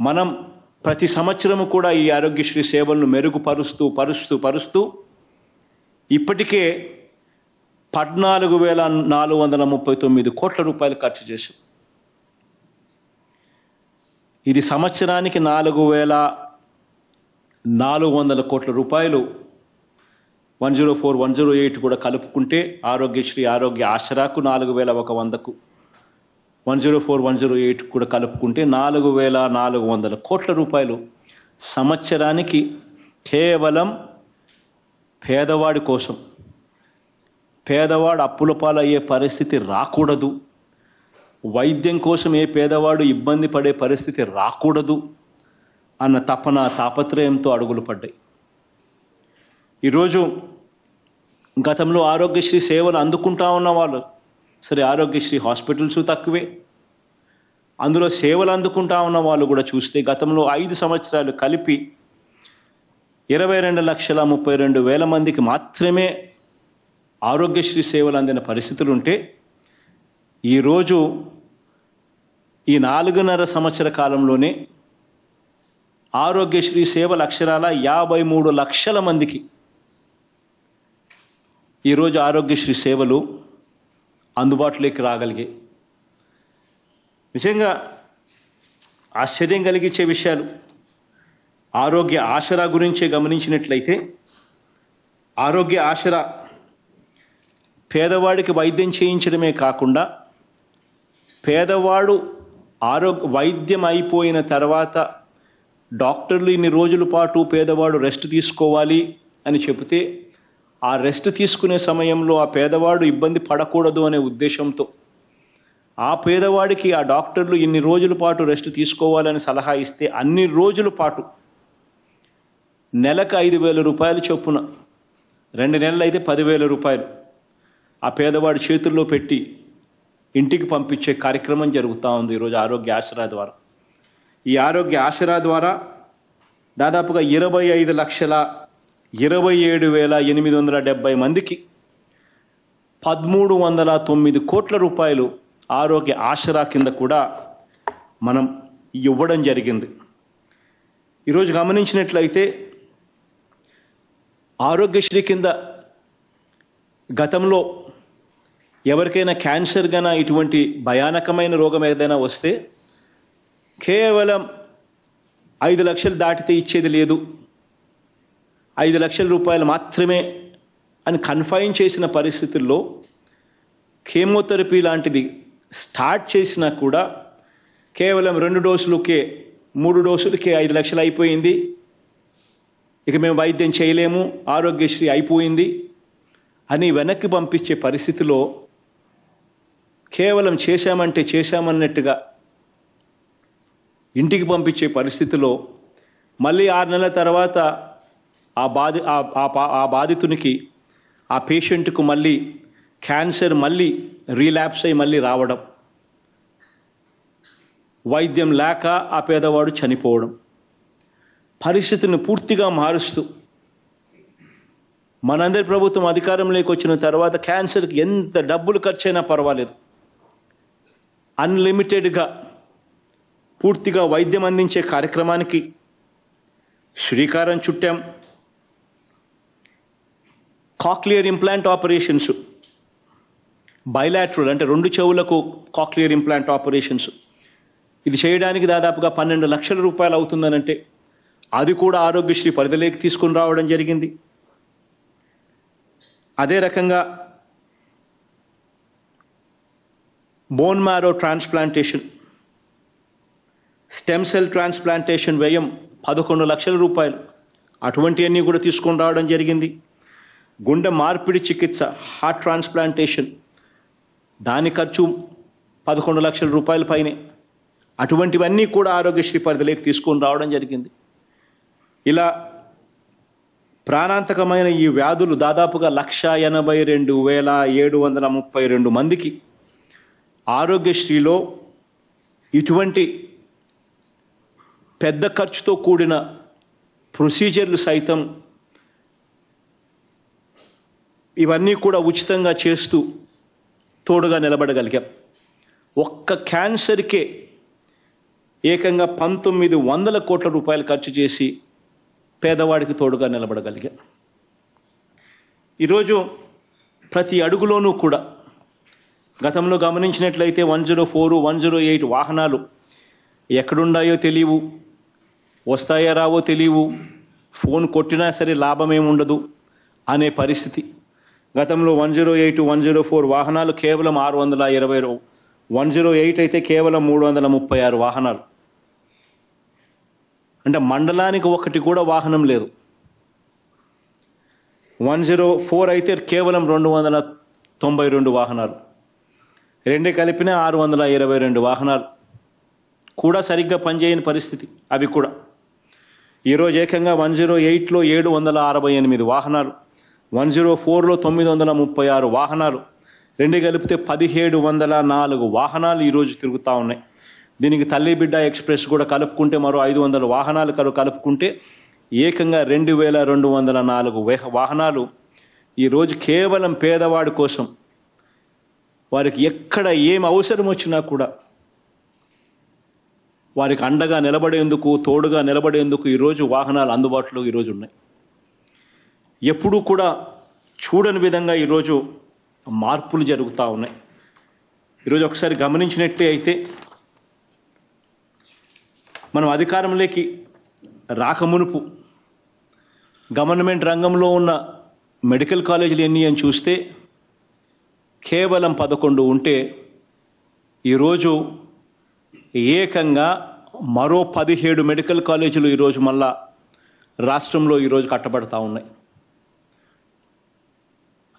మనం ప్రతి సంవత్సరము కూడా ఈ ఆరోగ్యశ్రీ సేవలను మెరుగుపరుస్తూ పరుస్తూ పరుస్తూ ఇప్పటికే పద్నాలుగు వేల నాలుగు వందల ముప్పై తొమ్మిది కోట్ల రూపాయలు ఖర్చు చేశాం. ఇది సంవత్సరానికి నాలుగు వేల నాలుగు వందల కోట్ల రూపాయలు. One zero four one zero eight కూడా కలుపుకుంటే ఆరోగ్యశ్రీ ఆరోగ్య ఆసరాకు నాలుగు వేల ఒక వందకు. One zero four one zero eight కూడా కలుపుకుంటే నాలుగు వేల నాలుగు వందల కోట్ల రూపాయలు. సంవత్సరానికి కేవలం పేదవాడి కోసం. పేదవాడు అప్పుల పాలయ్యే పరిస్థితి రాకూడదు. వైద్యం కోసం ఏ పేదవాడు ఇబ్బంది పడే పరిస్థితి రాకూడదు అన్న తపన తాపత్రయంతో అడుగులు పడ్డాయి. ఈరోజు గతంలో ఆరోగ్యశ్రీ సేవలు అందుకుంటా ఉన్న వాళ్ళు సరే ఆరోగ్యశ్రీ హాస్పిటల్స్ తక్కువే. అందులో సేవలు అందుకుంటా ఉన్న వాళ్ళు కూడా చూస్తే గతంలో ఐదు సంవత్సరాలు కలిపి ఇరవై రెండు లక్షల ముప్పై రెండు వేల మందికి మాత్రమే ఆరోగ్యశ్రీ సేవలు అందిన పరిస్థితులు ఉంటే ఈరోజు ఈ నాలుగున్నర సంవత్సర కాలంలోనే ఆరోగ్యశ్రీ సేవల అక్షరాల యాభై మూడు లక్షల మందికి ఈరోజు ఆరోగ్యశ్రీ సేవలు అందుబాటులోకి రాగలిగాయి నిజంగా ఆశ్చర్యం కలిగించే విషయాలు. ఆరోగ్య ఆసరా గురించే గమనించినట్లయితే ఆరోగ్య ఆసరా పేదవాడికి వైద్యం చేయించడమే కాకుండా పేదవాడు ఆరోగ్య వైద్యం అయిపోయిన తర్వాత డాక్టర్లు ఇన్ని రోజుల పాటు పేదవాడు రెస్ట్ తీసుకోవాలి అని చెబితే ఆ రెస్ట్ తీసుకునే సమయంలో ఆ పేదవాడు ఇబ్బంది పడకూడదు అనే ఉద్దేశంతో. ఆ పేదవాడికి ఆ డాక్టర్లు ఇన్ని రోజుల పాటు రెస్ట్ తీసుకోవాలని సలహా ఇస్తే అన్ని రోజుల పాటు నెలకు ఐదు వేల రూపాయలు చొప్పున రెండు నెలలు అయితే పదివేల రూపాయలు ఆ పేదవాడి చేతుల్లో పెట్టి ఇంటికి పంపించే కార్యక్రమం జరుగుతూ ఉంది ఈరోజు ఆరోగ్య ఆసరా ద్వారా. ఈ ఆరోగ్య ఆసరా ద్వారా దాదాపుగా ఇరవై ఐదు లక్షల ఇరవై ఏడు వేల ఎనిమిది వందల డెబ్బై మందికి పదమూడు వందల తొమ్మిది కోట్ల రూపాయలు ఆరోగ్య ఆసరా కింద కూడా మనం ఇవ్వడం జరిగింది. ఈరోజు గమనించినట్లయితే ఆరోగ్యశ్రీ కింద గతంలో ఎవరికైనా క్యాన్సర్ గన ఇటువంటి భయానకమైన రోగం ఏదైనా వస్తే కేవలం ఐదు లక్షలు దాటితే ఇచ్చేది లేదు. ఐదు లక్షల రూపాయలు మాత్రమే అని కన్ఫైన్ చేసిన పరిస్థితుల్లో కెమోథెరపీ లాంటిది స్టార్ట్ చేసినా కూడా కేవలం రెండు డోసులకే మూడు డోసులకే ఐదు లక్షలు అయిపోయింది. ఇక మేము వైద్యం చేయలేము ఆరోగ్యశ్రీ అయిపోయింది అని వెనక్కి పంపించే పరిస్థితిలో కేవలం చేశామంటే చేశామన్నట్టుగా ఇంటికి పంపించే పరిస్థితిలో మళ్ళీ ఆరు నెలల తర్వాత ఆ బాధి ఆ- పా- ఆ బాధితునికి ఆ పేషెంట్కు మళ్ళీ క్యాన్సర్ మళ్ళీ రీలాప్స్ అయి మళ్ళీ రావడం. వైద్యం లేక ఆ పేదవాడు చనిపోవడం. పరిస్థితిని పూర్తిగా మారుస్తూ మనందరి ప్రభుత్వం అధికారంలోకి వచ్చిన తర్వాత క్యాన్సర్కి ఎంత డబ్బులు ఖర్చైనా పర్వాలేదు. అన్లిమిటెడ్గా పూర్తిగా వైద్యం అందించే కార్యక్రమానికి శ్రీకారం చుట్టాం. కాక్లియర్ ఇంప్లాంట్ ఆపరేషన్స్ బైలాట్రల్ అంటే రెండు చెవులకు కాక్లియర్ ఇంప్లాంట్ ఆపరేషన్స్ ఇది చేయడానికి దాదాపుగా పన్నెండు లక్షల రూపాయలు అవుతుందనంటే అది కూడా ఆరోగ్యశ్రీ పరిధిలోకి తీసుకుని రావడం జరిగింది. అదే రకంగా bone marrow transplantation stem cell transplantation వ్యయం పదకొండు లక్షల రూపాయలు. అటువంటివన్నీ కూడా తీసుకొని రావడం జరిగింది. గుండె మార్పిడి చికిత్స హార్ట్ ట్రాన్స్ప్లాంటేషన్ దాని ఖర్చు పదకొండు లక్షల రూపాయల పైనే. అటువంటివన్నీ కూడా ఆరోగ్యశ్రీ పరిధిలోకి తీసుకొని రావడం జరిగింది. ఇలా ప్రాణాంతకమైన ఈ వ్యాధులు దాదాపుగా లక్ష ఎనభై రెండు వేల ఏడు వందల ముప్పై రెండు మందికి ఆరోగ్యశ్రీలో ఇటువంటి పెద్ద ఖర్చుతో కూడిన ప్రొసీజర్లు సైతం ఇవన్నీ కూడా ఉచితంగా చేస్తూ తోడుగా నిలబడగలిగాం. ఒక్క క్యాన్సర్కే ఏకంగా పంతొమ్మిది వందల కోట్ల రూపాయలు ఖర్చు చేసి పేదవాడికి తోడుగా నిలబడగలిగా. ఈరోజు ప్రతి అడుగులోనూ కూడా గతంలో గమనించినట్లయితే one zero four one zero eight వాహనాలు ఎక్కడున్నాయో తెలియవు వస్తాయో రావో తెలియవు ఫోన్ కొట్టినా సరే లాభమేముండదు అనే పరిస్థితి. గతంలో one zero eight one zero four వాహనాలు కేవలం ఆరు వందల ఇరవై వన్ జీరో ఎయిట్ అయితే కేవలం మూడు వందల ముప్పై ఆరు వాహనాలు. అంటే మండలానికి ఒకటి కూడా వాహనం లేదు. వన్ జీరో ఫోర్ అయితే కేవలం రెండు వందల తొంభై రెండు వాహనాలు. రెండే కలిపిన ఆరు వందల ఇరవై రెండు వాహనాలు. కూడా సరిగ్గా పనిచేయని పరిస్థితి అవి కూడా. ఈరోజు ఏకంగా వన్ జీరో ఎయిట్లో ఏడు వందల అరవై ఎనిమిది వాహనాలు. వన్ జీరో ఫోర్లో తొమ్మిది వందల ముప్పై ఆరు వాహనాలు రెండు కలిపితే పదిహేడు వందల నాలుగు వాహనాలు ఈరోజు తిరుగుతూ ఉన్నాయి. దీనికి తల్లి బిడ్డ ఎక్స్ప్రెస్ కూడా కలుపుకుంటే మరో ఐదు వందల వాహనాలు కలు కలుపుకుంటే ఏకంగా రెండు వేల రెండు వందల నాలుగు వాహనాలు ఈరోజు కేవలం పేదవాడి కోసం వారికి ఎక్కడ ఏం అవసరం వచ్చినా కూడా వారికి అండగా నిలబడేందుకు తోడుగా నిలబడేందుకు ఈరోజు వాహనాలు అందుబాటులో ఈరోజు ఉన్నాయి. ఎప్పుడూ కూడా చూడని విధంగా ఈరోజు మార్పులు జరుగుతూ ఉన్నాయి. ఈరోజు ఒకసారి గమనించినట్టే అయితే మనం అధికారంలోకి రాకమునుపు గవర్నమెంట్ రంగంలో ఉన్న మెడికల్ కాలేజీలు ఎన్ని అని చూస్తే కేవలం పదకొండు ఉంటే ఈరోజు ఏకంగా మరో పదిహేడు మెడికల్ కాలేజీలు ఈరోజు మళ్ళా రాష్ట్రంలో ఈరోజు కట్టబడతా ఉన్నాయి.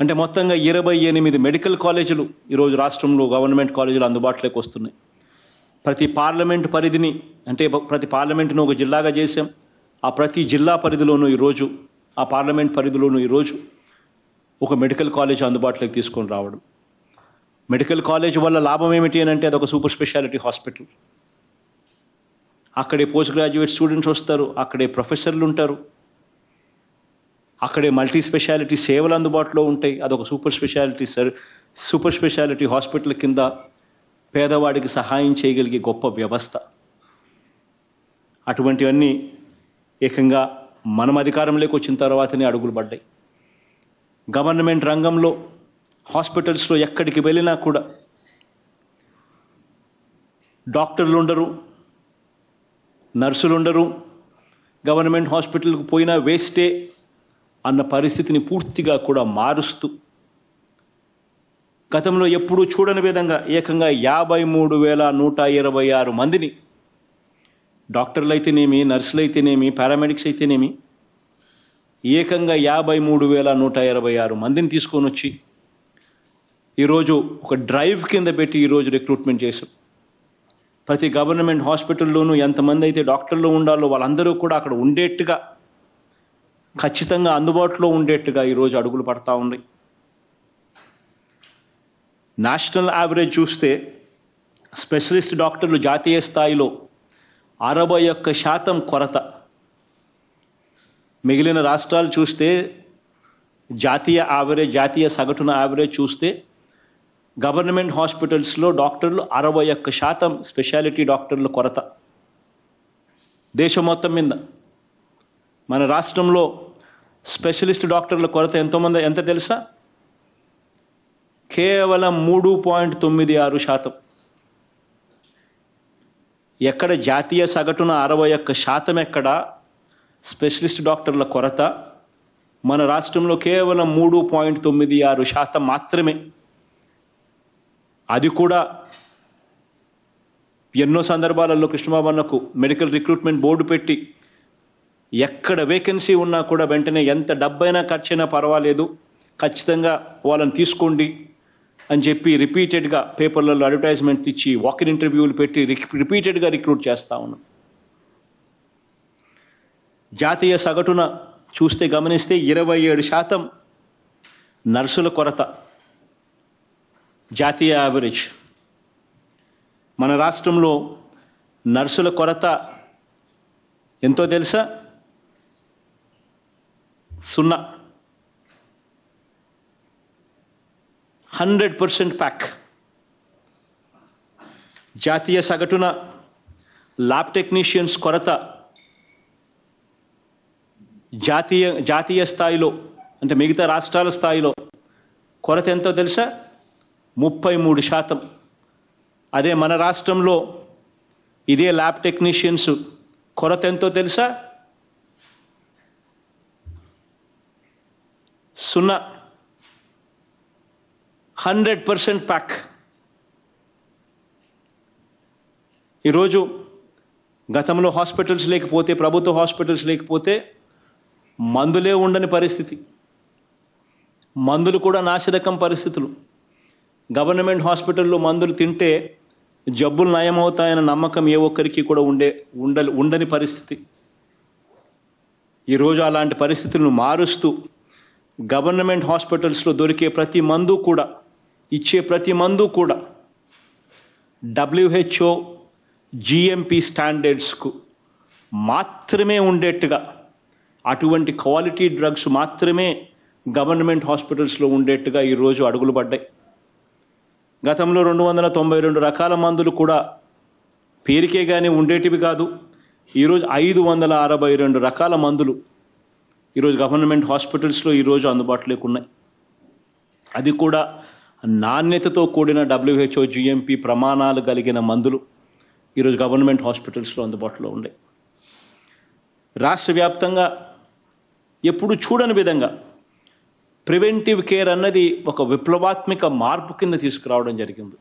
అంటే మొత్తంగా ఇరవై ఎనిమిది మెడికల్ కాలేజీలు ఈరోజు రాష్ట్రంలో గవర్నమెంట్ కాలేజీలు అందుబాటులోకి వస్తున్నాయి. ప్రతి పార్లమెంట్ పరిధిని అంటే ప్రతి పార్లమెంటును ఒక జిల్లాగా చేశాం. ఆ ప్రతి జిల్లా పరిధిలోనూ ఈరోజు ఆ పార్లమెంట్ పరిధిలోనూ ఈరోజు ఒక మెడికల్ కాలేజ్ అందుబాటులోకి తీసుకొని రావడం. మెడికల్ కాలేజ్ వల్ల లాభం ఏమిటి అని అంటే అదొక సూపర్ స్పెషాలిటీ హాస్పిటల్. అక్కడే పోస్ట్ గ్రాడ్యుయేట్ స్టూడెంట్స్ వస్తారు అక్కడే ప్రొఫెసర్లు ఉంటారు. అక్కడే మల్టీ స్పెషాలిటీ సేవలు అందుబాటులో ఉంటాయి. అదొక super speciality sir. Super speciality hospital కింద పేదవాడికి సహాయం చేయగలిగే గొప్ప వ్యవస్థ. అటువంటివన్నీ ఏకంగా మనం అధికారంలోకి వచ్చిన తర్వాతనే అడుగులు పడ్డాయి. గవర్నమెంట్ రంగంలో హాస్పిటల్స్లో ఎక్కడికి వెళ్ళినా కూడా డాక్టర్లు ఉండరు నర్సులు ఉండరు. గవర్నమెంట్ హాస్పిటల్కి పోయినా వేస్టే. అన్న పరిస్థితిని పూర్తిగా కూడా మారుస్తూ గతంలో ఎప్పుడూ చూడని విధంగా ఏకంగా యాభై మూడు వేల నూట ఇరవై ఆరు మందిని డాక్టర్లు అయితేనేమి నర్సులు అయితేనేమి పారామెడిక్స్ అయితేనేమి ఏకంగా యాభై మూడు వేల నూట ఇరవై ఆరు మందిని తీసుకొని వచ్చి ఈరోజు ఒక డ్రైవ్ కింద పెట్టి ఈరోజు రిక్రూట్మెంట్ చేశాం. ప్రతి గవర్నమెంట్ హాస్పిటల్లోనూ ఎంతమంది అయితే డాక్టర్లు ఉండాలో వాళ్ళందరూ కూడా అక్కడ ఉండేట్టుగా ఖచ్చితంగా అందుబాటులో ఉండేట్టుగా ఈరోజు అడుగులు పడతా ఉన్నాయి నేషనల్ యావరేజ్ చూస్తే స్పెషలిస్ట్ డాక్టర్లు జాతీయ స్థాయిలో అరవై ఒక్క శాతం కొరత. మిగిలిన రాష్ట్రాలు చూస్తే జాతీయ యావరేజ్ జాతీయ సగటున యావరేజ్ చూస్తే గవర్నమెంట్ హాస్పిటల్స్లో డాక్టర్లు అరవై ఒక్క శాతం స్పెషాలిటీ డాక్టర్ల కొరత. దేశం మొత్తం మీద మన రాష్ట్రంలో స్పెషలిస్ట్ డాక్టర్ల కొరత ఎంతోమంది ఎంత తెలుసా? కేవలం మూడు పాయింట్ తొమ్మిది ఆరు శాతం. ఎక్కడ జాతీయ సగటున అరవై ఒక్క శాతం ఎక్కడ? స్పెషలిస్ట్ డాక్టర్ల కొరత మన రాష్ట్రంలో కేవలం మూడు పాయింట్ తొమ్మిది ఆరు శాతం మాత్రమే. అది కూడా ఎన్నో సందర్భాలలో కృష్ణబాబన్నకు మెడికల్ రిక్రూట్మెంట్ బోర్డు పెట్టి ఎక్కడ వేకెన్సీ ఉన్నా కూడా వెంటనే ఎంత డబ్బైనా ఖర్చైనా పర్వాలేదు. ఖచ్చితంగా వాళ్ళని తీసుకోండి అని చెప్పి రిపీటెడ్గా పేపర్లలో అడ్వర్టైజ్మెంట్ ఇచ్చి వాకిన్ ఇంటర్వ్యూలు పెట్టి రిపీటెడ్గా రిక్రూట్ చేస్తా ఉన్నాం. జాతీయ సగటున చూస్తే గమనిస్తే ఇరవై ఏడు శాతం నర్సుల కొరత. జాతీయ యావరేజ్ మన రాష్ట్రంలో నర్సుల కొరత ఎంతో తెలుసా? సున్నా. Hundred percent pack. జాతీయ సగటున ల్యాబ్ టెక్నీషియన్స్ కొరత. జాతీయ జాతీయ స్థాయిలో అంటే మిగతా రాష్ట్రాల స్థాయిలో కొరత ఎంతో తెలుసా? ముప్పై మూడు శాతం. అదే మన రాష్ట్రంలో ఇదే ల్యాబ్ టెక్నీషియన్స్ కొరత ఎంతో తెలుసా? సున్నా. Hundred percent pack. ఈరోజు గతంలో హాస్పిటల్స్ లేకపోతే ప్రభుత్వ హాస్పిటల్స్ లేకపోతే మందులే ఉండని పరిస్థితి. మందులు కూడా నాసిరకం పరిస్థితులు. గవర్నమెంట్ హాస్పిటల్లో మందులు తింటే జబ్బులు నయమవుతాయన్న నమ్మకం ఏ ఒక్కరికి కూడా ఉండే ఉండ ఉండని పరిస్థితి. ఈరోజు అలాంటి పరిస్థితులను మారుస్తూ గవర్నమెంట్ హాస్పిటల్స్లో దొరికే ప్రతి మందు కూడా ఇచ్చే ప్రతి మందు కూడా డబ్ల్యూహెచ్ఓ జిఎంపి స్టాండర్డ్స్కు మాత్రమే ఉండేట్టుగా అటువంటి క్వాలిటీ డ్రగ్స్ మాత్రమే గవర్నమెంట్ హాస్పిటల్స్లో ఉండేట్టుగా ఈరోజు అడుగులు పడ్డాయి. గతంలో రెండు వందల తొంభై రెండు రకాల మందులు కూడా పేరుకే కానీ ఉండేటివి కాదు ఈరోజు ఐదు వందల అరవై రెండు రకాల మందులు ఈరోజు గవర్నమెంట్ హాస్పిటల్స్లో ఈరోజు అందుబాటులోకి ఉన్నాయి. అది కూడా నాణ్యతతో కూడిన డబ్ల్యూహెచ్ఓ జిఎంపి ప్రమాణాలు కలిగిన మందులు ఈరోజు గవర్నమెంట్ హాస్పిటల్స్లో అందుబాటులో ఉన్నాయి. రాష్ట్ర వ్యాప్తంగా ఎప్పుడు చూడని విధంగా ప్రివెంటివ్ కేర్ అన్నది ఒక విప్లవాత్మక మార్పు కింద తీసుకురావడం జరిగింది.